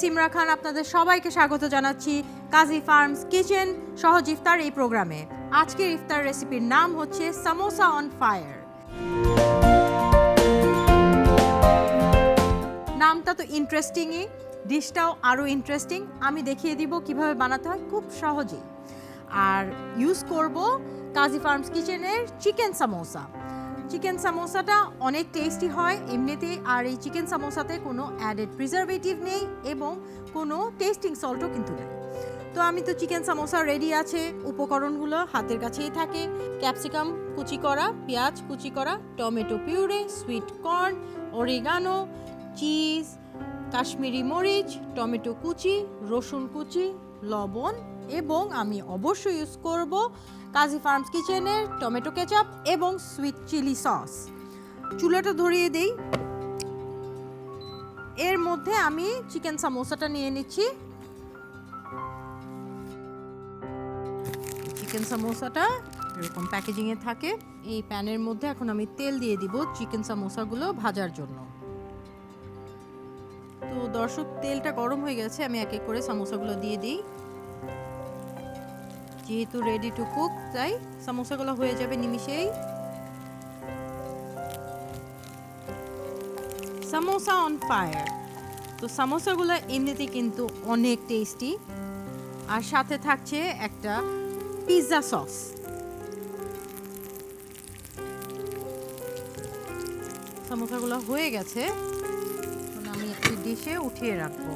সিমরা খান, আপনাদের সবাইকে স্বাগত জানাচ্ছি কাজী ফার্মস কিচেন সহজ ইফতার এই প্রোগ্রামে। আজকের ইফতার রেসিপির নাম হচ্ছে সামোসা অন ফায়ার। নামটা তো ইন্টারেস্টিংই, ডিশটাও আরও ইন্টারেস্টিং। আমি দেখিয়ে দিব কীভাবে বানাতে হয়, খুব সহজেই। আর ইউজ করব কাজী ফার্মস কিচেনের চিকেন সামোসা। চিকেন সামোসাটা অনেক টেস্টি হয়, এমনিতেই আর এই চিকেন সামোসাতে কোনো অ্যাডেড প্রিজারভেটিভ নেই এবং কোনো টেস্টিং সল্টও কিন্তু নেই। তো আমি তো চিকেন সামোসা রেডি আছে, উপকরণগুলো হাতের কাছেই থাকে। ক্যাপসিকাম কুচি করা, পেঁয়াজ, কুচি করা tomato puree sweet corn oregano cheese Kashmiri মরিচ টমেটো কুচি, রসুন কুচি, লবণ এবং আমি অবশ্যই ইউজ করব কাজী ফার্মস কিচেনের টমেটো কেচাপ এবং সুইট চিলি সস। চুলাটা ধরিয়ে দিই। এর মধ্যে আমি চিকেন সামোসাটা নিয়ে নিচ্ছি। চিকেন সামোসাটা এরকম প্যাকেজিংয়ে থাকে। এই প্যানের মধ্যে এখন আমি তেল দিয়ে দিব চিকেন সামোসাগুলো ভাজার জন্য। তো দর্শক, তেলটা গরম হয়ে গেছে, আমি এক এক করে সামোসাগুলো দিয়ে দিই। যেহেতু রেডি টু কুক তাই সামোসাগুলো হয়ে যাবে নিমিষেই। সামোসা অন ফায়ার তো সামোসাগুলো এমনিতে কিন্তু অনেক টেস্টি আর সাথে থাকছে একটা পিৎজা সস সামোসাগুলো হয়ে গেছে। আমি একটি ডিশে উঠিয়ে রাখব।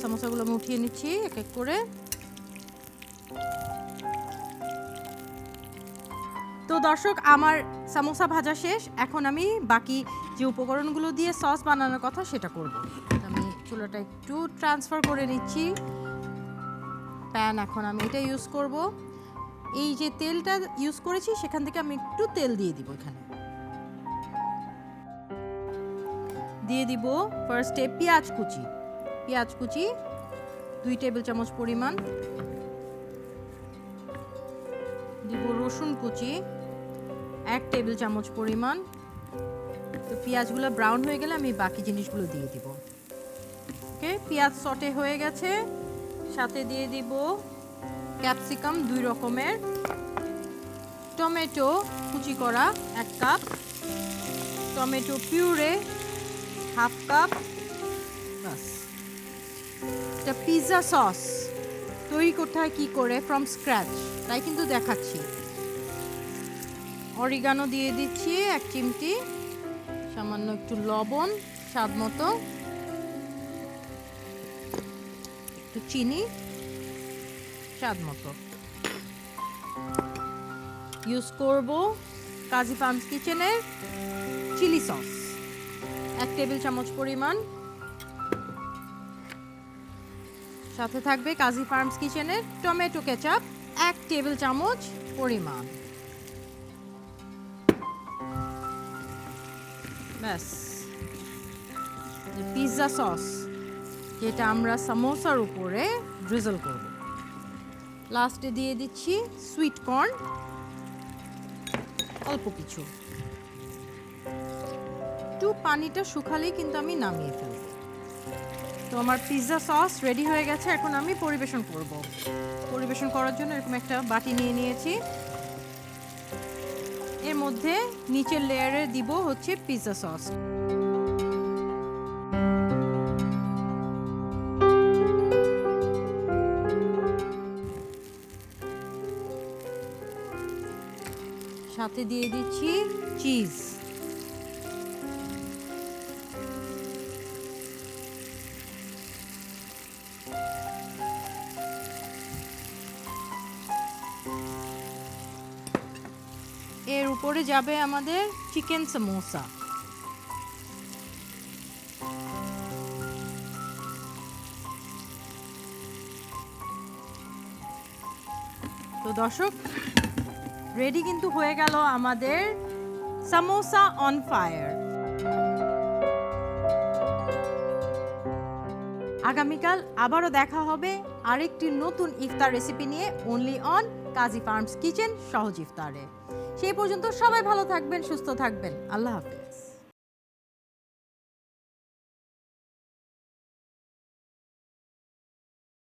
সামোসাগুলো আমি উঠিয়ে নিচ্ছি, এক এক করে। তো দর্শক, আমার সামোসা ভাজা শেষ। এখন আমি বাকি যে উপকরণগুলো দিয়ে সস বানানোর কথা সেটা করব। আমি চুলাটা একটু ট্রান্সফার করে নিচ্ছি। প্যান এখন আমি এটা ইউজ করব। এই যে তেলটা ইউজ করেছি, সেখান থেকে আমি একটু তেল দিয়ে দিব এখানে। দিয়ে দিব ফার্স্টে পেঁয়াজ কুচি। পেঁয়াজ কুচি, দুই টেবিল চামচ পরিমাণ। দিব রসুন কুচি, এক টেবিল চামচ পরিমাণ। তো পেঁয়াজগুলো ব্রাউন হয়ে গেলে আমি বাকি জিনিসগুলো দিয়ে দিব। ওকে, পেঁয়াজ সটে হয়ে গেছে। সাথে দিয়ে দিব ক্যাপসিকাম দুই রকমের। টমেটো কুচি করা এক cup. Tomato puree half cup. বাস এটা পিৎজা সস। তৈরি করতে হয় কী করে ফ্রম স্ক্র্যাচ তাই কিন্তু দেখাচ্ছি। অরিগানো দিয়ে দিচ্ছি এক চিমটি, সামান্য একটু লবণ, স্বাদ মতো। একটু চিনি, স্বাদ মতো। ইউজ করব কাজী ফার্মস কিচেনের চিলি সস এক টেবিল চামচ পরিমাণ সাথে থাকবে কাজী ফার্মস কিচেনের টমেটো কেচাপ, এক টেবিল চামচ পরিমাণ। ব্যাস। পিৎজা সস, যেটা আমরা সামোসার উপরে ড্রিজল করব। লাস্টে দিয়ে দিচ্ছি সুইট কর্ন অল্প কিছু। একটু পানিটা শুকালেই কিন্তু আমি নামিয়ে ফেলব। তো আমার পিৎজা সস রেডি হয়ে গেছে, এখন আমি পরিবেশন করব। পরিবেশন করার জন্য এরকম একটা বাটি নিয়ে নিয়েছি। এর মধ্যে নিচের লেয়ারে দিব হচ্ছে পিৎজা সস সাথে দিয়ে দিচ্ছি চিজ এর উপরে যাবে আমাদের চিকেন সমোসা। তো দর্শক রেডি কিন্তু হয়ে গেল আমাদের সামোসা অন ফায়ার আগামীকাল আবারও দেখা হবে আরেকটি নতুন ইফতার রেসিপি নিয়ে only on Kazi farms kitchen সহজ ইফতারে। সেই পর্যন্ত সবাই ভালো থাকবেন সুস্থ থাকবেন। আল্লাহ হাফেজ।